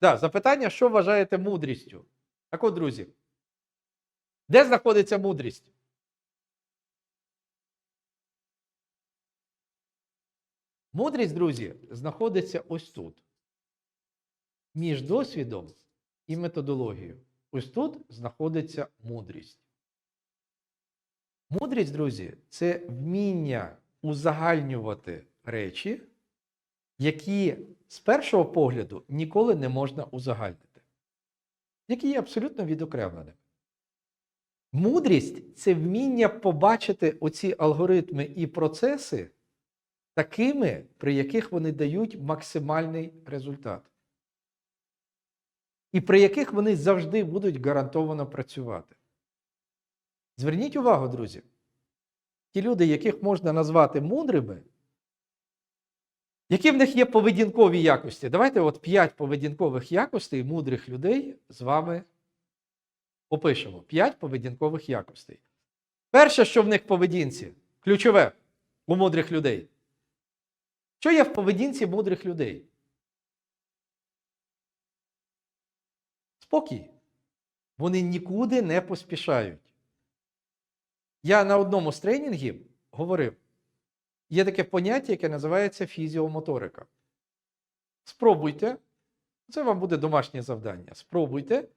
Да, запитання, що вважаєте мудрістю? Так от, друзі, де знаходиться мудрість? Мудрість, друзі, знаходиться ось тут. Між досвідом і методологією. Ось тут знаходиться мудрість. Мудрість, друзі, це вміння узагальнювати речі, які з першого погляду ніколи не можна узагальнити, які є абсолютно відокремленими. Мудрість це вміння побачити оці алгоритми і процеси такими, при яких вони дають максимальний результат. І при яких вони завжди будуть гарантовано працювати. Зверніть увагу, друзі, ті люди, яких можна назвати мудрими, які в них є поведінкові якості? Давайте от п'ять поведінкових якостей мудрих людей з вами опишемо. П'ять поведінкових якостей. Перше, що в них в поведінці, ключове у мудрих людей. Що є в поведінці мудрих людей? Спокій. Вони нікуди не поспішають. Я на одному з тренінгів говорив, є таке поняття, яке називається фізіомоторика. Спробуйте, це вам буде домашнє завдання. Спробуйте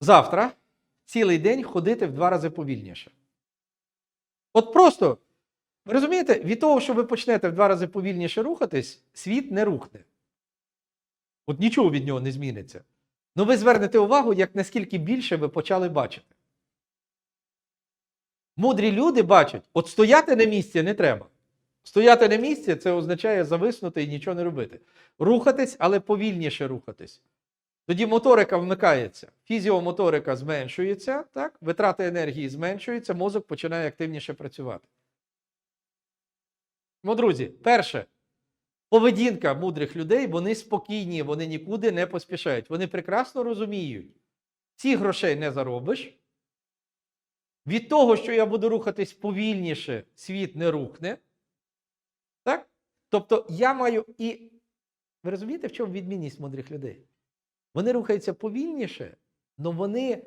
завтра цілий день ходити в два рази повільніше. От просто, ви розумієте, від того, що ви почнете в два рази повільніше рухатись, світ не рухне. От нічого від нього не зміниться. Ну ви звернете увагу, як наскільки більше ви почали бачити. Мудрі люди бачать, от стояти на місці не треба. Стояти на місці це означає зависнути і нічого не робити. Рухатись, але повільніше рухатись. Тоді моторика вмикається, фізіомоторика зменшується, так? витрати енергії зменшуються, мозок починає активніше працювати. Ну, друзі, перше, поведінка мудрих людей, вони спокійні, вони нікуди не поспішають. Вони прекрасно розуміють, ці грошей не заробиш. Від того, що я буду рухатись повільніше, світ не рухне. Так? Тобто я маю і. Ви розумієте, в чому відмінність мудрих людей? Вони рухаються повільніше, але вони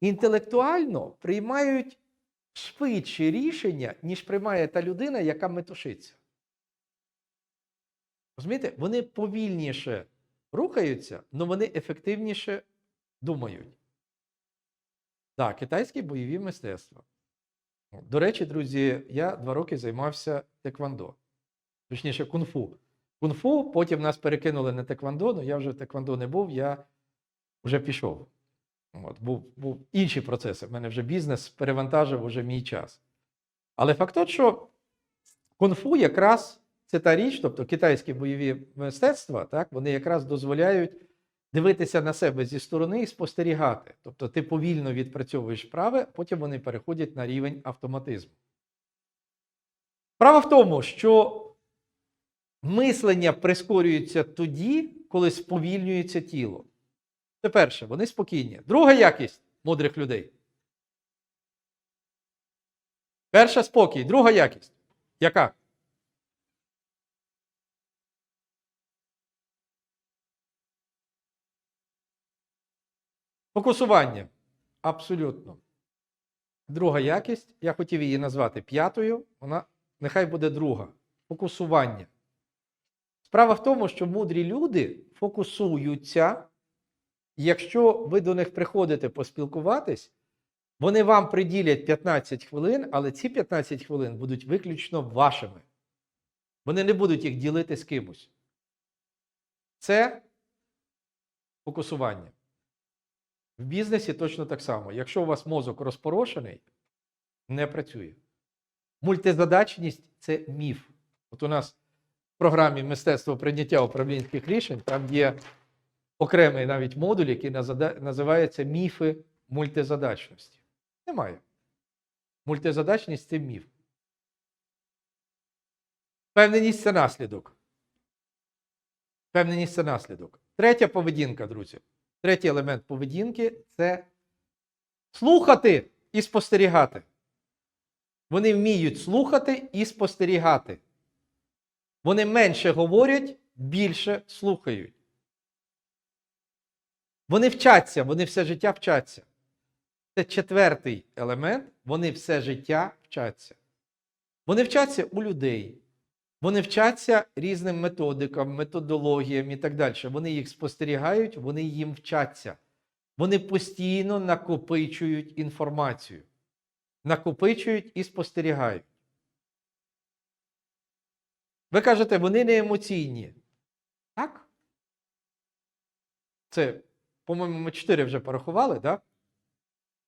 інтелектуально приймають швидші рішення, ніж приймає та людина, яка метушиться. Розумієте, вони повільніше рухаються, але вони ефективніше думають. Так, китайські бойові мистецтва. До речі, друзі, я два роки займався теквандо. Точніше, кунг-фу. Кунг-фу, потім нас перекинули на теквандо, але я вже в теквандо не був, я вже пішов. От, був, був інші процеси. В мене вже бізнес перевантажив уже мій час. Але факт тот, що кунг-фу якраз це та річ, тобто китайські бойові мистецтва, так, вони якраз дозволяють дивитися на себе зі сторони і спостерігати. Тобто ти повільно відпрацьовуєш вправи, потім вони переходять на рівень автоматизму. Справа в тому, що мислення прискорюється тоді, коли сповільнюється тіло. Це перше, вони спокійні. Друга якість мудрих людей. Перша спокій, друга якість. Яка? Фокусування. Абсолютно. Друга якість, я хотів її назвати п'ятою, вона нехай буде друга. Фокусування. Справа в тому, що мудрі люди фокусуються, якщо ви до них приходите поспілкуватись, вони вам приділять 15 хвилин, але ці 15 хвилин будуть виключно вашими. Вони не будуть їх ділити з кимось. Це фокусування. В бізнесі точно так само. Якщо у вас мозок розпорошений, не працює. Мультизадачність це міф. От у нас в програмі мистецтво прийняття управлінських рішень там є окремий навіть модуль, який називається міфи мультизадачності. Немає. Мультизадачність це міф. Впевненість це наслідок. Впевненість це наслідок. Третя поведінка, друзі. Третій елемент поведінки це слухати і спостерігати. Вони вміють слухати і спостерігати. Вони менше говорять, більше слухають. Вони вчаться, вони все життя вчаться. Це четвертий елемент. Вони все життя вчаться. Вони вчаться у людей. Вони вчаться різним методикам, методологіям і так далі. Вони їх спостерігають, вони їм вчаться. Вони постійно накопичують інформацію. Накопичують і спостерігають. Ви кажете, вони не емоційні. Так? Це, по-моєму, ми чотири вже порахували, так?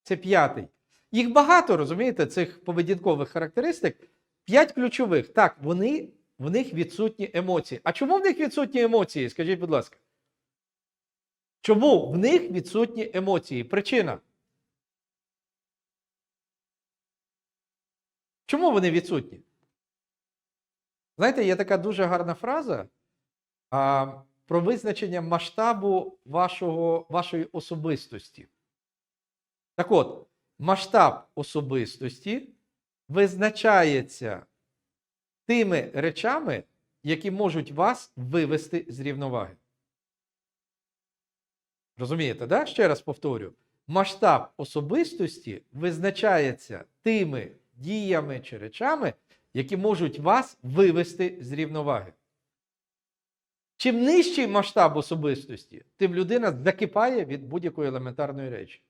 Це п'ятий. Їх багато, розумієте, цих поведінкових характеристик. П'ять ключових. Так, вони, в них відсутні емоції. А чому в них відсутні емоції? Скажіть, будь ласка. Чому в них відсутні емоції? Причина. Чому вони відсутні? Знаєте, є така дуже гарна фраза а, про визначення масштабу вашого, вашої особистості. Так от, масштаб особистості визначається тими речами, які можуть вас вивести з рівноваги. Розумієте, да? Ще раз повторю: масштаб особистості визначається тими діями чи речами, які можуть вас вивести з рівноваги. Чим нижчий масштаб особистості, тим людина закипає від будь-якої елементарної речі.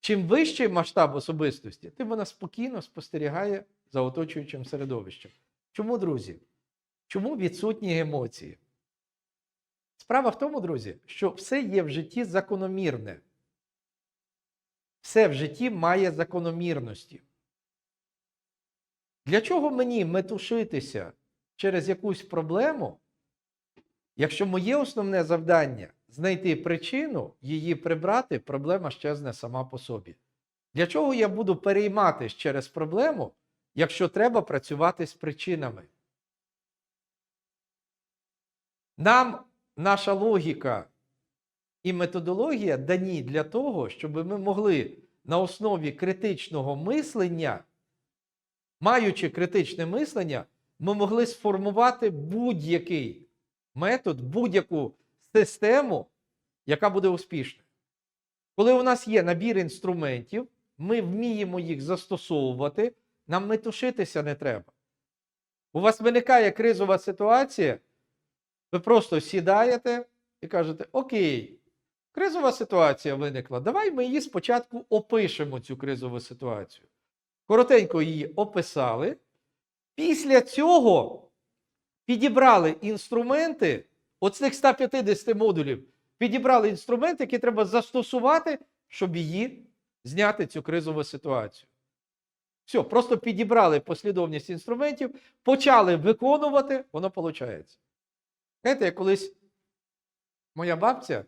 Чим вищий масштаб особистості, тим вона спокійно спостерігає за оточуючим середовищем. Чому, друзі? Чому відсутні емоції? Справа в тому, друзі, що все є в житті закономірне. Все в житті має закономірності. Для чого мені метушитися через якусь проблему, якщо моє основне завдання знайти причину, її прибрати, проблема щезне сама по собі. Для чого я буду перейматися через проблему, якщо треба працювати з причинами? Нам наша логіка і методологія дані для того, щоб ми могли на основі критичного мислення, маючи критичне мислення, ми могли сформувати будь-який метод, будь-яку систему, яка буде успішною. Коли у нас є набір інструментів, ми вміємо їх застосовувати, нам метушитися не треба. У вас виникає кризова ситуація, ви просто сідаєте і кажете: Окей, кризова ситуація виникла. Давай ми її спочатку опишемо, цю кризову ситуацію. Коротенько її описали. Після цього підібрали інструменти, оцих 150 модулів, підібрали інструменти, які треба застосувати, щоб її зняти цю кризову ситуацію. Все, просто підібрали послідовність інструментів, почали виконувати, воно виходить. Знаєте, як колись моя бабця,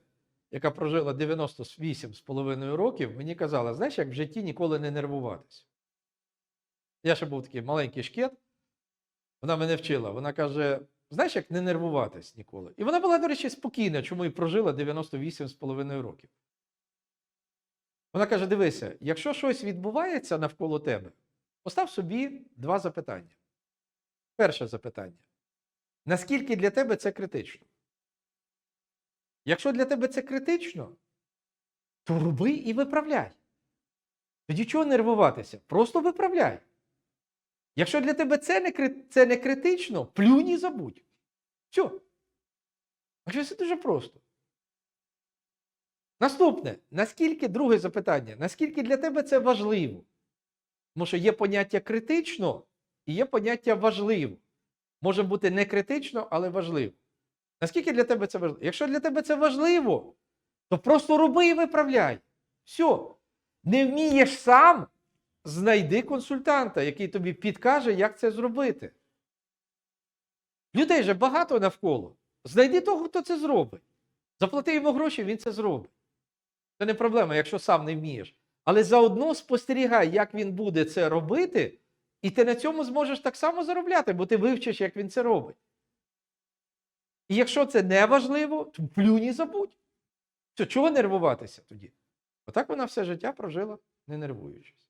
яка прожила 98,5 років, мені казала, знаєш, як в житті ніколи не нервуватися. Я ще був такий маленький шкет, вона мене вчила. Вона каже: знаєш, як не нервуватись ніколи. І вона була, до речі, спокійна, чому і прожила 98,5 років. Вона каже: дивися, якщо щось відбувається навколо тебе, постав собі два запитання. Перше запитання. Наскільки для тебе це критично? Якщо для тебе це критично, то роби і виправляй. Тоді чого нервуватися? Просто виправляй. Якщо для тебе це не, це не критично, плюнь і забудь. Все. Якщо це дуже просто. Наступне, наскільки друге запитання, наскільки для тебе це важливо? Тому що є поняття критично і є поняття важливо. Може бути не критично, але важливо. Наскільки для тебе це важливо? Якщо для тебе це важливо, то просто роби і виправляй. Все. Не вмієш сам, знайди консультанта, який тобі підкаже, як це зробити. Людей же багато навколо. Знайди того, хто це зробить. Заплати йому гроші, він це зробить. Це не проблема, якщо сам не вмієш. Але заодно спостерігай, як він буде це робити, і ти на цьому зможеш так само заробляти, бо ти вивчиш, як він це робить. І якщо це не важливо, то плюнь і забудь. Чого нервуватися тоді? Отак вона все життя прожила, не нервуючись.